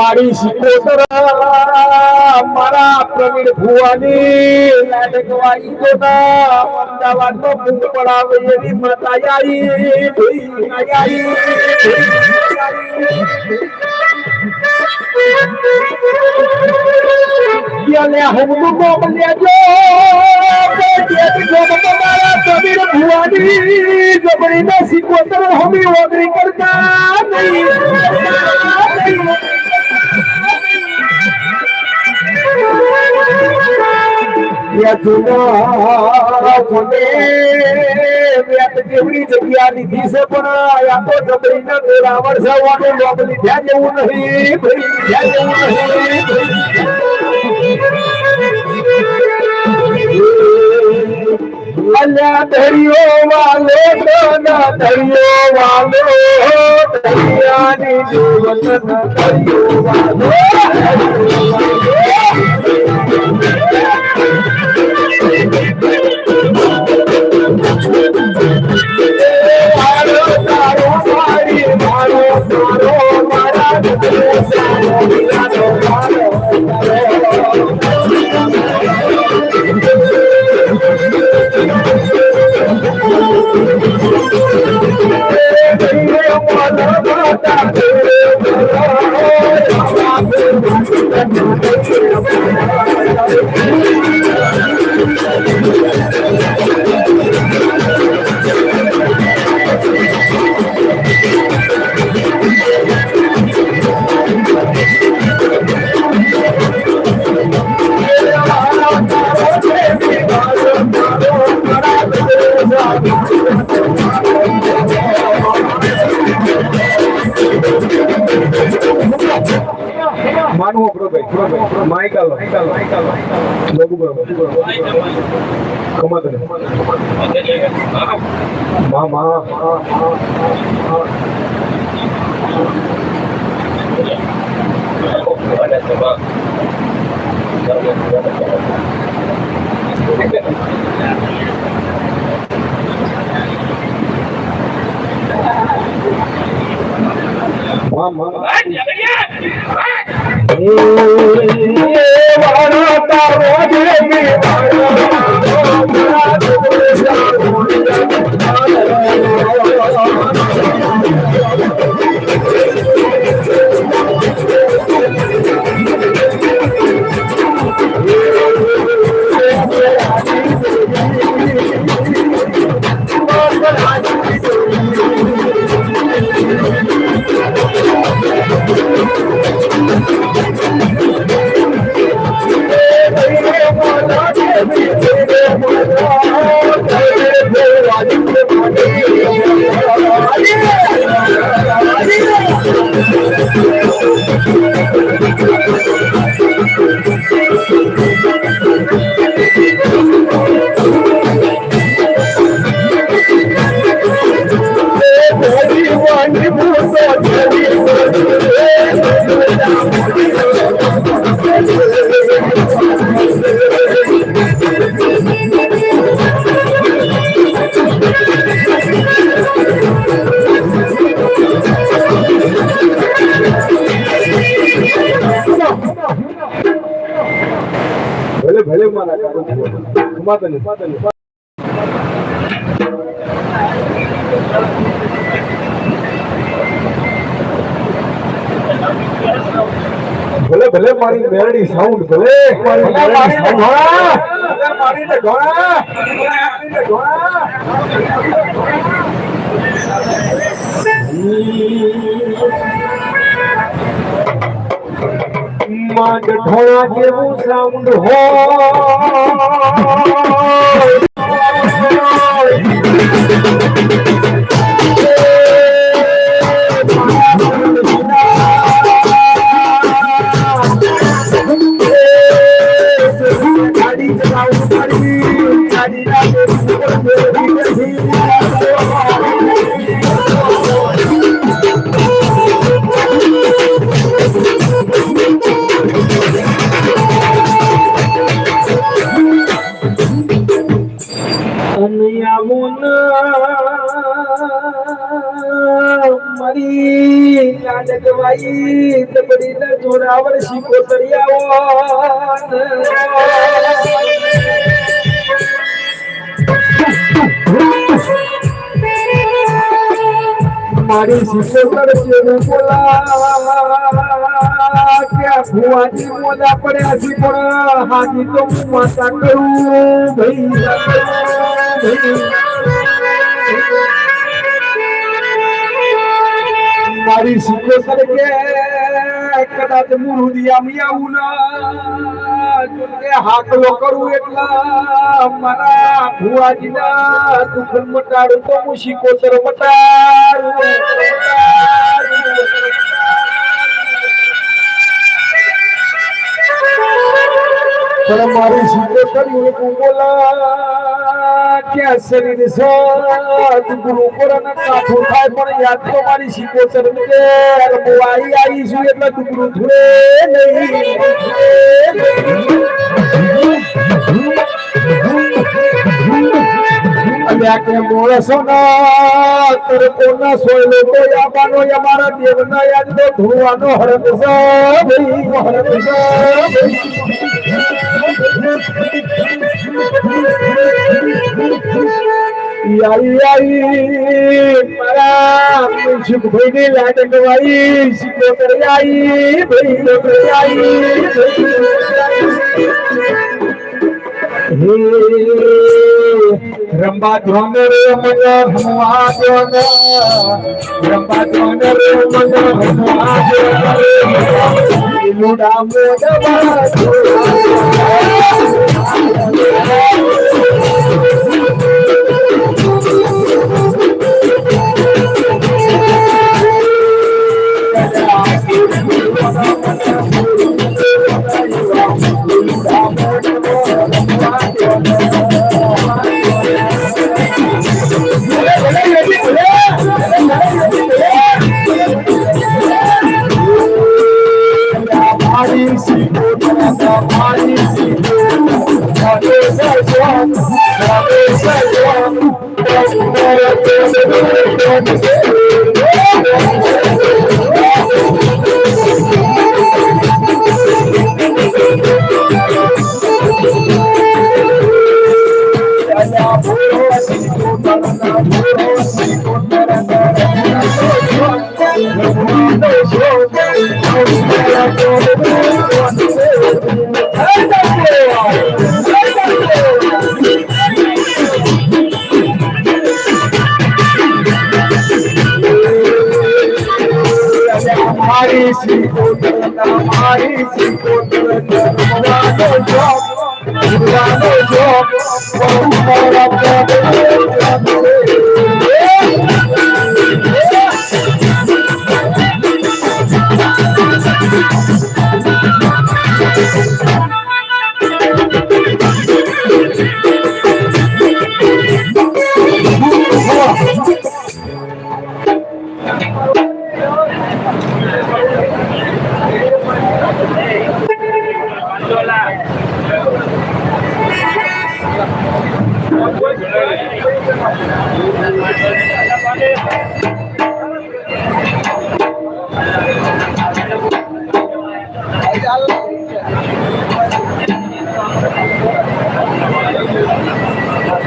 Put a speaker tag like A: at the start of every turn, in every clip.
A: મારી શિકોતર મારા પ્રવીણ ભુવાની. લાડકવાઈ ગોના અમદાવાદનો ભૂખ પડાવે એવી માતા આઈ ભઈ યલે હમનું કોમ લેજો પ્રવીણ ભુવાની. જબરીને શિકોતર હમી ઓગરી કરતા જેવડી જગ્યા લીધી છે, પણ આ તો જબરી ને રાવણ સવાનું લોક લીધા જેવું નહીં, ભાઈ લીધા જેવું નહીં અલ્યા દરિયો વાલો દરિયો વાલો, દરિયાની જીવન દરિયો વાલો. Thank you. Michael, Kamadana, Mama, ada sebab Thank you. ને Thank you. ભલે ભલે મારા કમાત ને ભલે ભલે મારી મેરડી સાઉન્ડ ભલે મારી મેરડી સાઉન્ડ હા ભલે મારી ને ઘોડા મારી ને ઘોડા માંડ ઢોળા જેવું સાઉન્ડ ગાડી જોરાવર શીખો મારી સિસ્ટર છે બોલા ક્યાં ભુવાજી મોજા પડ્યા છે પણ હાજી તો હું માતા કરું ભાઈ મારી સિસ્ટર કે કદાચ મુરુદિયા આવું ના હાકલો કરું એટલા મારા ભુવાજીના દુઃખ મટાડું તો હું શીખોતર મટાડું મારી શીખોતર એવું બોલા કે શરીર સત ગુરુ પર કાઠું થાય પણ યાદ તો મારી શીખોતર કે હું આવી આવી છું એટલે દુકડું થોડે નહીં અને આ કે મોળસો ના તર કોના સોયલો તો યાબાનો અમારા દેવના યાદ તો ધોવાનો હરત છે ભાઈ હરત છે યાઈ મારા સુખ ભાઈ ની લાડક વાઈ શીખો કરી આઈ ભાઈ કરી હે રંબા ધ્વન રે મન હમવા ધ્વન રંબા ધ્વન મારી મારી સીધો ભગવાનો જોગ જોગ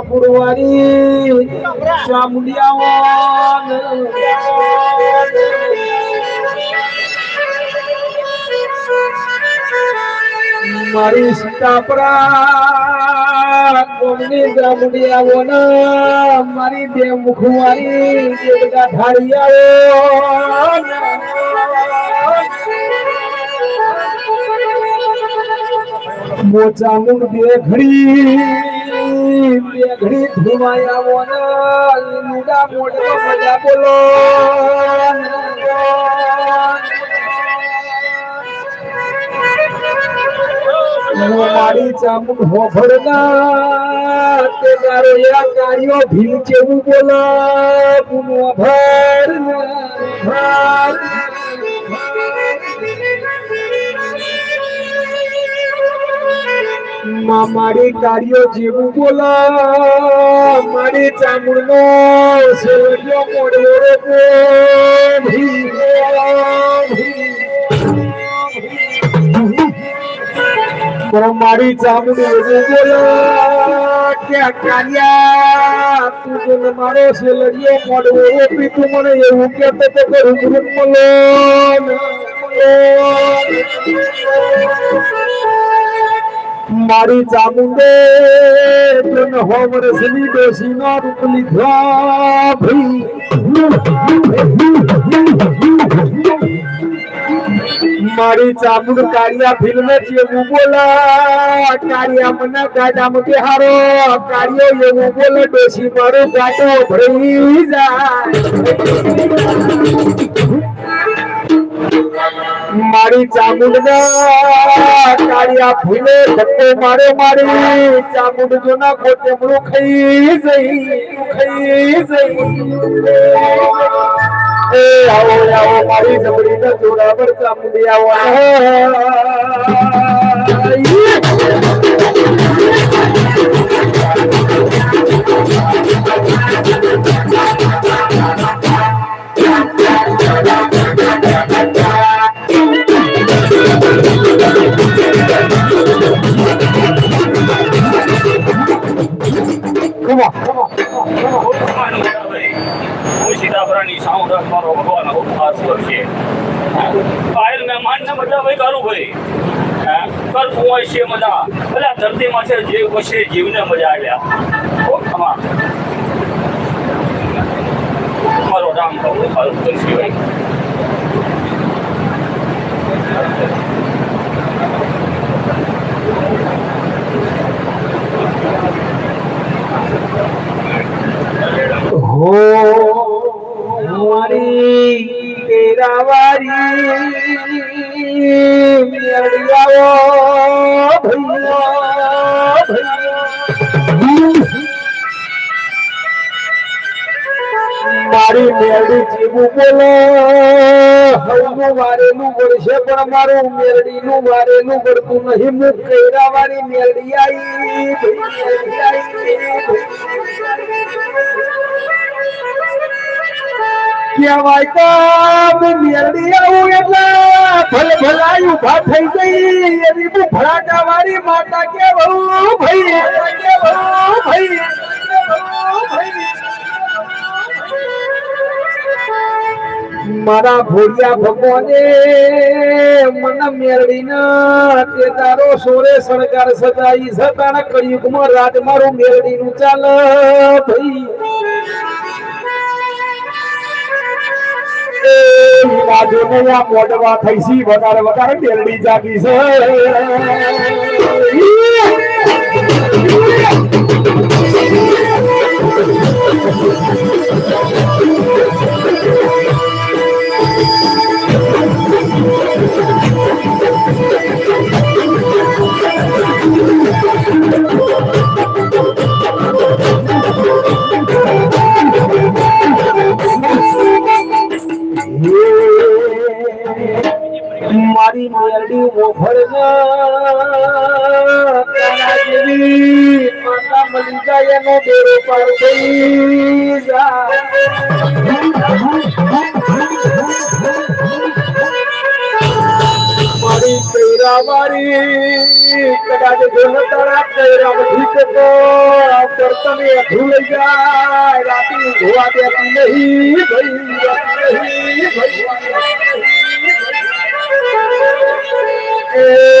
A: સીતાપુર વાળી મારી સીતાપરા, કોમની દ્રમડી આવો ને મારી બે મુખવારી જે બધા આવો મોચા મુખ બે ઘડી. ઘડી ધુમાયા મોના લુડા મોઢા મજા બોલો. મારી તારો એવા કાર્યો ભીલ કેવું બોલા પુનો માં મારી કાર્યો જેવું બોલા. મારી ચામુંડ નો સેવડિયો મોડ્યો રે મારી ચામડી એવું બોલા ક્યાં કાલિયા, તું મારો સેલરીઓ મોડવો ઓપી તું મને એવું કહેતો તો કે મળો મારી ચામુંડે તન હો વર્ષની ડોસી નો રૂપ લીધો. ભાઈ, મારી ચામુંડ કાળિયા ફિલ્મ જેવું બોલા. કાળિયા મને ગાડામાં હારો કાળિયો એવું બોલે ડોસી મારો ગાડો ભરી જાય. મારી ચામુંડ કાળિયા ભૂલે ધક્કો મારે મારી. ચામુંડ જો ના ખોટે મળું ખાઈ જઈ ખાઈ જઈ. એ આવો આવો, મારી જબરી ના જોડા પર ચામુંડી આવો. Come
B: હું સીતાફળાની સાઉન્ડ મારો ભગવાન ઉપવાસ કરશે. કાયલ મહેમાનને બધા ભાઈ. કારું ભાઈ કરવું હોય છે મજા. બધા ધરતીમાં છે જીવ વસે જીવને મજા આવ્યા ખૂબ ખમા મારો રામ કહું મારું કરશે
A: હો મારી તેરાવારી મેળિયાઓ ભૈયા. મારી મેરડી જીવું બોલો હવનું વારેલું વળશે, પણ મારું મેરડીનું વારેલું વળતું નહીં. મુખ કૈરા વાળી મેરડી કહેવાય કામ મેરડી આવું એટલે ભલે ઊભા થઈ ગઈ. એવી હું ભડાકા વાળી માતા કે ભાઈ? કે બહુ ભાઈ. મારા ભોળિયા ભગવાને મને મેરડીના તે તારો સોરે સરકાર સજાઈ સતાના કળિયુગમાં રાજ મારું મેરડીનું ચાલ ભાઈ. મોડવા થઈ વધારે વધારે મેરડી જાગી છે. oh you. તારા કૈરા નથી તો કરતને અધૂ લઈ જાય રાતી ધોવા દેતી નહીં ભાઈ રાતી નહીં ભાઈ એ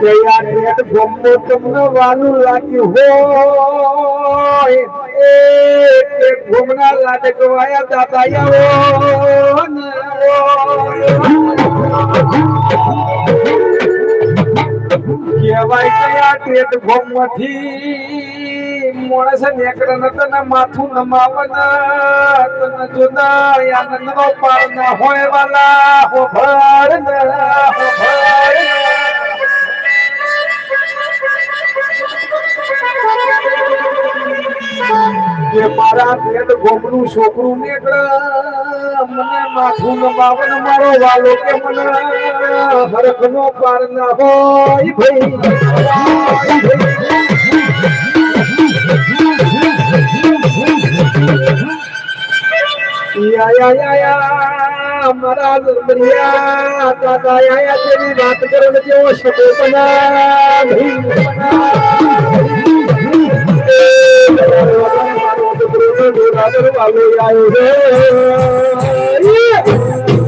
A: યાર ગમો તમને વાનું લાગ્યું હોય એ ઘુમના લાડક વાયા દાદાયા કહેવાય કયા ટેટ ગોમમાંથી માણસ નેકળ તને માથું નમાવન તને જોના આનંદ નો ના હોય વાલા હો ભર ના ભર કે મારા પેટ ગોમનું છોકરું નીકળ. મને માથું નમાવન મારો વાલો કે મને હરખ નો પાર ના હોય ભાઈ. મારા દરબરિયા દાદા તેની વાત કરો ને જેવો શકો બના નહીં Come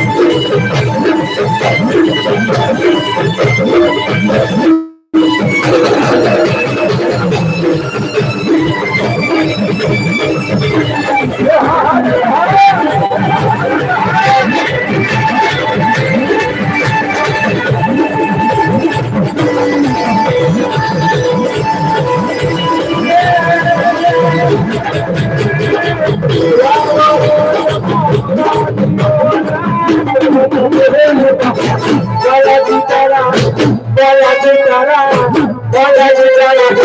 A: ¡Gracias!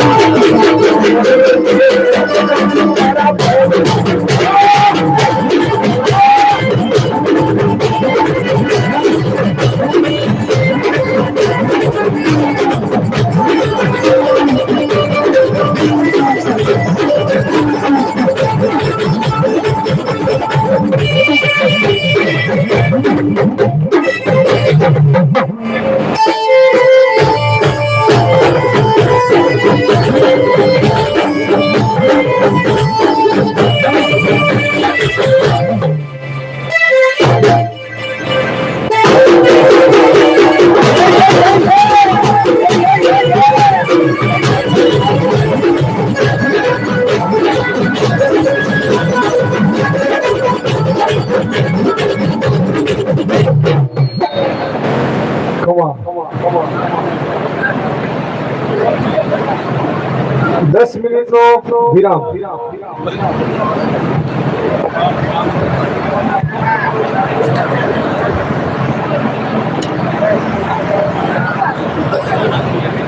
A: ক্ষেত্র
C: বিরাম Thank you.